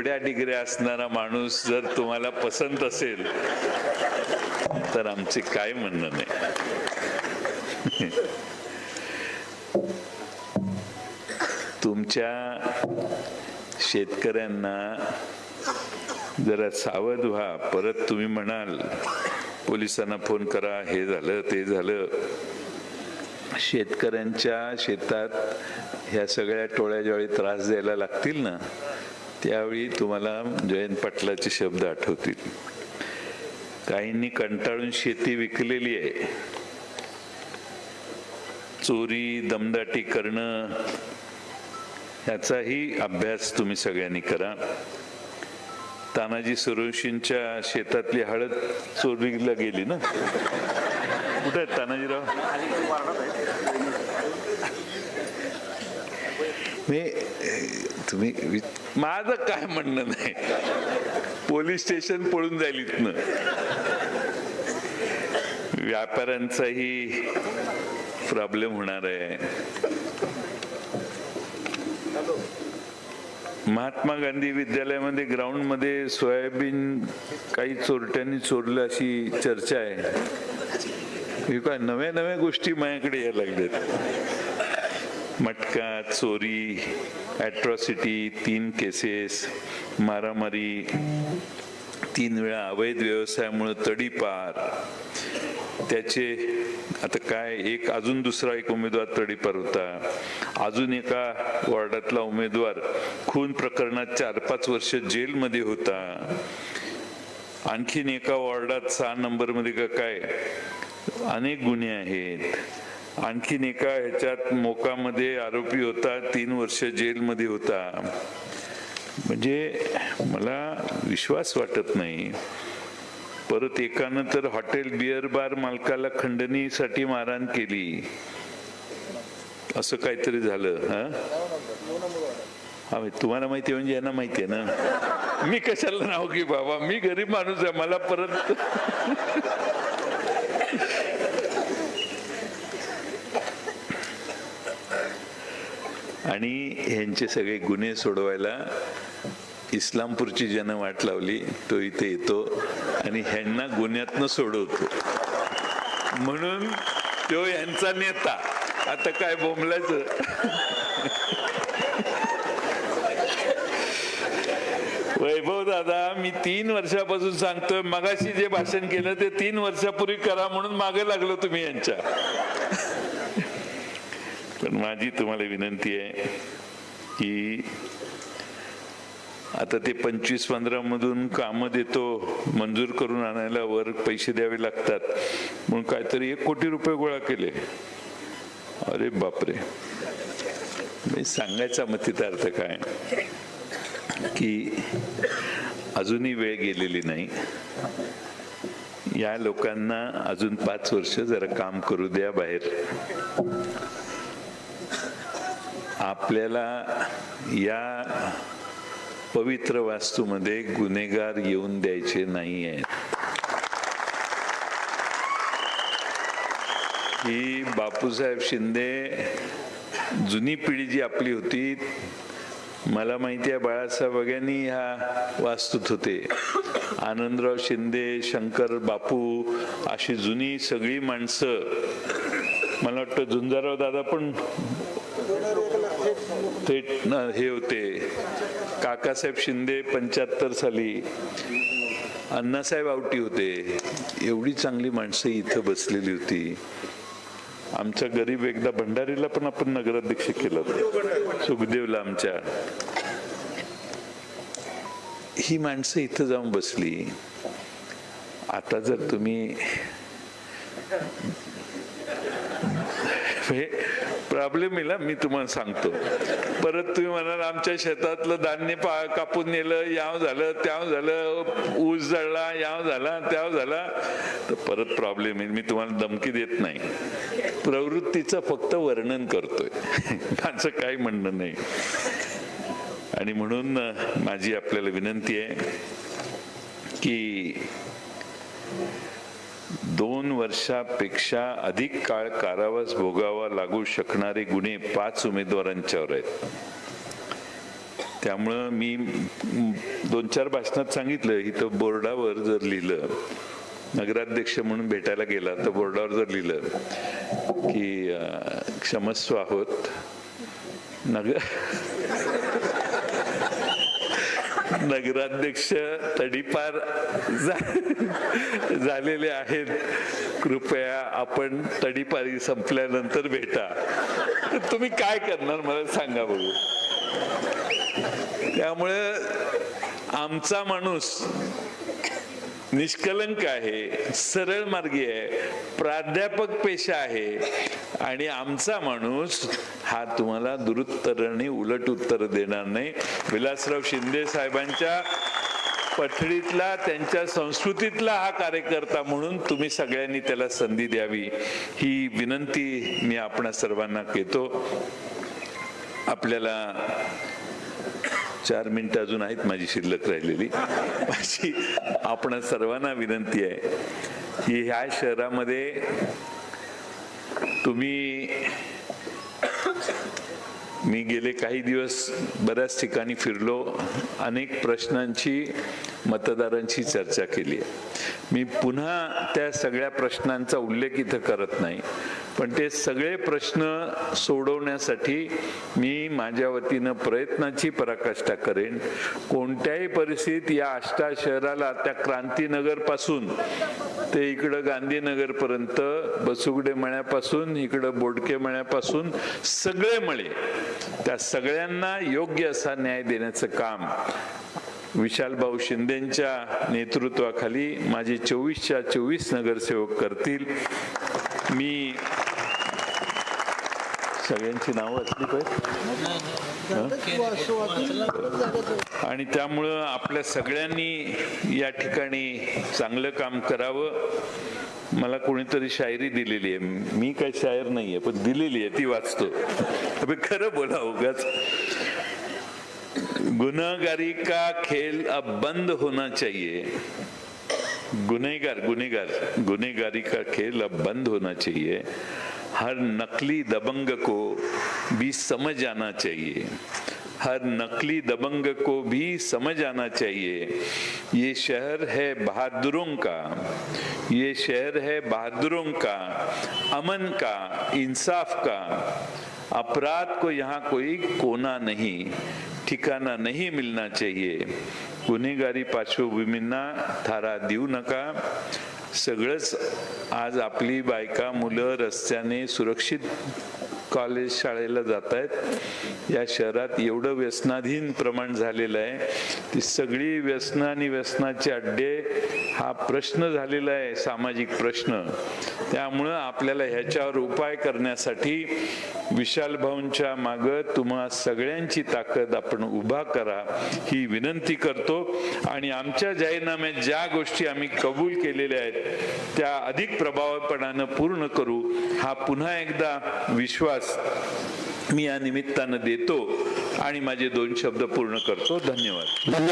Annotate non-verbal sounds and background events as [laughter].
एवढ्या डिग्र्या असणारा माणूस जर तुम्हाला पसंत असेल तर आमचे काय म्हणणं नाही. तुमच्या शेतकऱ्यांना जरा सावध व्हा. परत तुम्ही म्हणाल पोलिसांना फोन करा हे झालं ते झालं. शेतकऱ्यांच्या शेतात ह्या सगळ्या टोळ्या ज्यावेळी त्रास द्यायला लागतील ना? त्यावेळी तुम्हाला जयंत पाटलाचे शब्द आठवतील. काहींनी कंटाळून शेती विकलेली आहे. चोरी दमदाटी करणं याचाही अभ्यास तुम्ही सगळ्यांनी करा. तानाजी सरोशींच्या शेतातली हळद चोरीला गेली ना? कुठे आहेत तानाजीराव? मी तुम्ही माझं काय म्हणणं नाही. पोलीस स्टेशन पळून जाईल इथनं. व्यापाऱ्यांचाही प्रॉब्लेम होणार आहे. महात्मा गांधी विद्यालयामध्ये ग्राउंडमध्ये सोयाबीन काही चोरट्यांनी चोरलं अशी चर्चा आहे. काय नव्या नव्या गोष्टी माझ्याकडे यायला लागल्यात. मटका चोरी ॲट्रॉसिटी तीन केसेस मारामारी तीन वेळा अवैध व्यवसायामुळे तडीपार. त्याचे आता काय एक अजून दुसरा एक उमेदवार तडीपार होता. अजून एका वॉर्डातला उमेदवार खून प्रकरणात चार पाच वर्ष जेलमध्ये होता. आणखीन एका वॉर्डात सहा नंबरमध्ये का काय अनेक गुन्हे आहेत. आणखीन एका ह्याच्यात मोकामध्ये आरोपी होता तीन वर्ष जेलमध्ये होता. म्हणजे मला विश्वास वाटत नाही. परत एकानं तर हॉटेल बिअर बार मालकाला खंडणीसाठी मारहाण केली. असं काहीतरी झालं हा? तुम्हाला माहिती आहे म्हणजे यांना माहिती आहे ना? मी कशाला नाव की बाबा? मी गरीब माणूस आहे मला परत आणि ह्यांचे सगळे गुन्हे सोडवायला इस्लामपूरची ज्यानं वाट लावली तो इथे येतो आणि ह्यांना गुन्ह्यातनं सोडवतो. म्हणून तो यांचा नेता. आता काय बोंबलायचं? वैभव दादा मी तीन वर्षापासून सांगतोय मगाशी जे भाषण केलं ते तीन वर्षापूर्वी करा म्हणून मागे लागलो तुम्ही यांच्या. पण माझी तुम्हाला विनंती आहे की आता ते पंचवीस पंधरामधून कामं देतो मंजूर करून आणायला वर पैसे द्यावे लागतात. म्हणून काहीतरी एक कोटी रुपये गोळा केले. अरे बापरे. मी सांगायचा मग तिचा अर्थ काय? की अजूनही वेळ गेलेली नाही. या लोकांना अजून पाच वर्ष जरा काम करू द्या बाहेर. आपल्याला या पवित्र वास्तूमध्ये गुन्हेगार येऊन द्यायचे नाही आहेत ही बापूसाहेब शिंदे जुनी पिढी जी आपली होती मला माहिती आहे बाळासाहेब वगैरे ह्या वास्तूत होते. आनंदराव शिंदे शंकर बापू अशी जुनी सगळी माणसं मला वाटतं झुंजाराव दादा पण थेट हे होते. काकासाहेब शिंदे पंच्याहत्तर साली अण्णासाहेब आवटी होते. एवढी चांगली माणसं इथं बसलेली होती. आमच्या गरीब एकदा भंडारीला पण आपण नगराध्यक्ष केलं. सुखदेवला आमच्या. ही माणसं इथं जाऊन बसली. आता जर तुम्ही प्रॉब्लेम येईल मी तुम्हाला सांगतो. परत तुम्ही म्हणाल आमच्या शेतातलं धान्य पा कापून नेलं याव झालं त्याव झालं ऊस जळला याव झाला त्याव झाला. तर परत प्रॉब्लेम येईल मी तुम्हाला धमकी देत नाही. प्रवृत्तीचं फक्त वर्णन करतोय. [laughs] माझं काही म्हणणं नाही. आणि म्हणून माझी आपल्याला विनंती आहे की दोन वर्षापेक्षा अधिक काळ कारावास भोगावा लागू शकणारे गुन्हे पाच उमेदवारांच्यावर आहेत. त्यामुळं मी दोन चार भाषणात सांगितलं इथं बोर्डावर जर लिहिलं नगराध्यक्ष म्हणून भेटायला गेला तर बोर्डावर जर लिहिलं की क्षमस्व आहोत. नगर नगराध्यक्ष तडीपार झालेले आहेत. कृपया आपण तडीपारी संपल्यानंतर भेटा. तर तुम्ही काय करणार मला सांगा बघू. त्यामुळे आमचा माणूस निष्कलंक आहे सरळ मार्गी आहे प्राध्यापक पेशा आहे. आणि आमचा माणूस हा तुम्हाला दुरुत्तराने उलट उत्तर देणार नाही. विलासराव शिंदे साहेबांच्या पठडीतला त्यांच्या संस्कृतीतला हा कार्यकर्ता म्हणून तुम्ही सगळ्यांनी त्याला संधी द्यावी. ही विनंती मी आपणा सर्वांना केतो. आपल्याला चार मिनिटं अजून आहेत माझी शिल्लक राहिलेली. माझी आपण सर्वांना विनंती आहे की ह्या शहरामध्ये तुम्ही मी गेले काही दिवस बऱ्याच ठिकाणी फिरलो अनेक प्रश्नांची मतदारांची चर्चा केली आहे. मी पुन्हा त्या सगळ्या प्रश्नांचा उल्लेख इथं करत नाही. पण ते सगळे प्रश्न सोडवण्यासाठी मी माझ्या वतीनं प्रयत्नाची पराकाष्ठा करेन. कोणत्याही परिस्थितीत या आष्टा शहराला त्या क्रांतीनगरपासून ते इकडं गांधीनगरपर्यंत बसुगडे मळ्यापासून इकडं बोडके मळ्यापासून सगळे मळे त्या सगळ्यांना योग्य असा न्याय देण्याचं काम विशाल भाऊ शिंदेच्या नेतृत्वाखाली माझे चोवीसच्या चोवीस नगरसेवक करतील. मी सगळ्यांची नावं असली पाहिजे. आणि त्यामुळं आपल्या सगळ्यांनी या ठिकाणी चांगलं काम करावं. मला कोणीतरी शायरी दिलेली आहे. मी काही शायर नाहीये पण दिलेली आहे ती वाचतो. खरं बोला उगाच. गुन्हेगारी का खेल अब बंद होना चाहिए? गुन्हेगार गुन्हेगार. गुन्हेगारी का खेल अब बंद होना चाहिए. हर नकली दबंग को भी समझ आना चाहिए। हर नकली दबंग को भी समझ आना चाहिए। ये शहर है बहादुरों का, ये शहर है बहादुरों का, अमन का, इंसाफ का। अपराध को यहाँ कोई कोना नहीं, ठिकाना नहीं मिलना चाहिए। गुन्हेगारी पार्श्वभूमींना थारा देऊ नका सगळंच आज आपली बायका मुलं रस्त्याने सुरक्षित कॉलेज शाळेला जात आहेत या शहरात एवढं व्यसनाधीन प्रमाण झालेलं आहे. ती सगळी व्यसनं आणि व्यसनाचे अड्डे हा प्रश्न झालेला आहे सामाजिक प्रश्न. त्यामुळं आपल्याला ह्याच्यावर उपाय करण्यासाठी विशाल भाऊंच्या मागं तुम्हा सगळ्यांची ताकद आपण उभा करा ही विनंती करतो. आणि आमच्या जाहीरनाम्यात ज्या गोष्टी आम्ही कबूल केलेल्या आहेत त्या अधिक प्रभावपणानं पूर्ण करू हा पुन्हा एकदा विश्वास मी या निमित्तानं देतो आणि माझे दोन शब्द पूर्ण करतो. धन्यवाद.